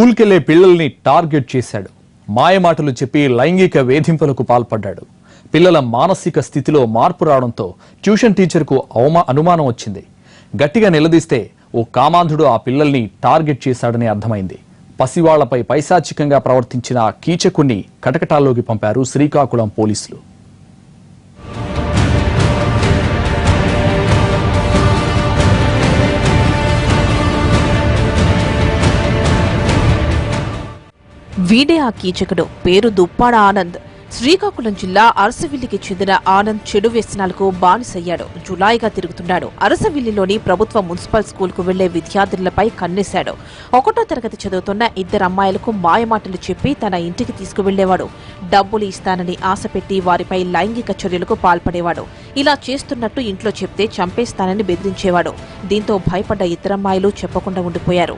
స్కూల్కెళ్ళే పిల్లల్ని టార్గెట్ చేశాడు. మాయమాటలు చెప్పి లైంగిక వేధింపులకు పాల్పడ్డాడు. పిల్లల మానసిక స్థితిలో మార్పు రావడంతో ట్యూషన్ టీచర్కు అవమా అనుమానం వచ్చింది. గట్టిగా నిలదీస్తే ఓ కామాంధుడు ఆ పిల్లల్ని టార్గెట్ చేశాడని అర్థమైంది. పసివాళ్ళపై పైశాచికంగా ప్రవర్తించిన కీచకుణ్ణి కటకటాల్లోకి పంపారు శ్రీకాకుళం పోలీసులు. వీడే ఆ కీచకుడు. పేరు దుప్పాడ ఆనంద్. శ్రీకాకుళం జిల్లా అరసవిల్లికి చెందిన ఆనంద్ చెడు వ్యసనాలకు బానిసయ్యాడు. జులాయిగా తిరుగుతున్నాడు. అరసవిల్లిలోని ప్రభుత్వ మున్సిపల్ స్కూల్కు వెళ్ళే విద్యార్థులపై కన్నేశాడు. ఒకటో తరగతి చదువుతున్న ఇద్దరు అమ్మాయిలకు మాయమాటలు చెప్పి తన ఇంటికి తీసుకువెళ్ళేవాడు డబ్బులు ఇస్తానని ఆశపెట్టి వారిపై లైంగిక చర్యలకు పాల్పడేవాడు. ఇలా చేస్తున్నట్టు ఇంట్లో చెప్తే చంపేస్తానని బెదిరించేవాడు. దీంతో భయపడ్డ ఇద్దరమ్మాయిలు చెప్పకుండా ఉండిపోయారు.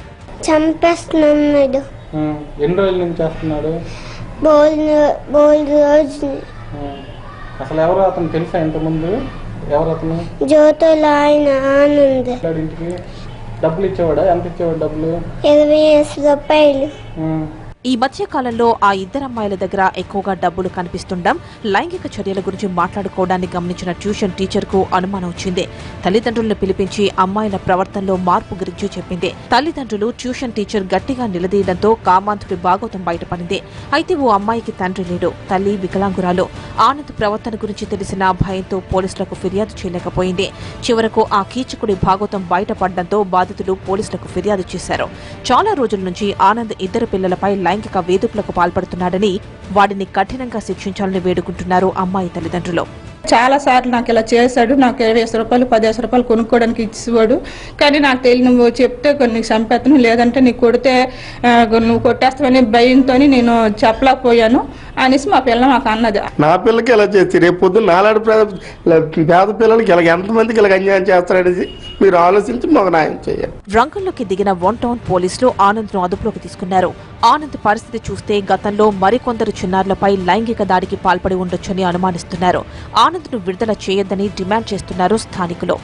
చంపేస్తున్నాడు. ఎన్ని రోజుల నుంచి చేస్తున్నాడు? అసలు ఎవరు అతను తెలుసా ఇంతకుముందు? ఎవరు అతను? జ్యోతుల ఆయన ఆనంద్. వెళ్ళాడు ఇంటికి? డబ్బులు ఇచ్చేవాడా? ఎంత ఇచ్చేవాడు డబ్బులు? ఇరవై రూపాయలు. ఈ మధ్య కాలంలో ఆ ఇద్దరమ్మాయిల దగ్గర ఎక్కువగా డబ్బులు కనిపిస్తుండడం లైంగిక చర్యల గురించి మాట్లాడుకోవడాన్ని గమనించిన ట్యూషన్ టీచర్కు అనుమానం వచ్చింది. తల్లిదండ్రులను పిలిపించి అమ్మాయిల ప్రవర్తనలో మార్పు గురించి చెప్పింది. తల్లిదండ్రులు ట్యూషన్ టీచర్ గట్టిగా నిలదీయడంతో కామాంతుడి భాగోతం బయటపడింది. అయితే ఓ అమ్మాయికి తండ్రి లేడు. తల్లి వికలాంగురాలు. ఆనంద్ ప్రవర్తన గురించి తెలిసిన భయంతో పోలీసులకు ఫిర్యాదు చేయలేకపోయింది. చివరకు ఆ కీచకుడి భాగోతం బయటపడడంతో బాధితులు పోలీసులకు ఫిర్యాదు చేశారు. చాలా రోజుల నుంచి ఆనంద్ ఇద్దరు పిల్లలపై లైంగిక వేధింపులకు పాల్పడుతున్నాడని వాడిని కఠినంగా శిక్షించాలని వేడుకుంటున్నారు అమ్మాయి తల్లిదండ్రులు. చాలా సార్లు నాకు ఇలా చేశాడు నాకు ఇరవై రూపాయలు పదిహేను రూపాయలు కొనుక్కోవడానికి ఇచ్చేవాడు. కానీ నాకు తెలియదు నువ్వు చెప్తే కొన్ని చంపేస్తాను లేదంటే నీకు కొడితే నువ్వు కొట్టేస్తావని భయంతో నేను చెప్పలేకపోయాను అనేసి మా పిల్ల మాకు అన్నది. నా పిల్లకి ఇలా చేస్తే రేపు పొద్దున్న నాలాంటి పేద పిల్లలకి ఇలా ఎంతమందికి ఇలా అన్యాయం చేస్తారనేది మీరు ఆలోచించి మాకు న్యాయం చేయాలి రంగంలోకి దిగిన వన్ టౌన్ పోలీసులు ఆనంద్ను అదుపులోకి తీసుకున్నారు. ఆనంద్ పరిస్థితి చూస్తే గతంలో మరికొందరు చిన్నారులపై లైంగిక దాడికి పాల్పడి ఉండొచ్చని అనుమానిస్తున్నారు. ఆనంద్ను విడుదల చేయొద్దని డిమాండ్ చేస్తున్నారు స్థానికులు.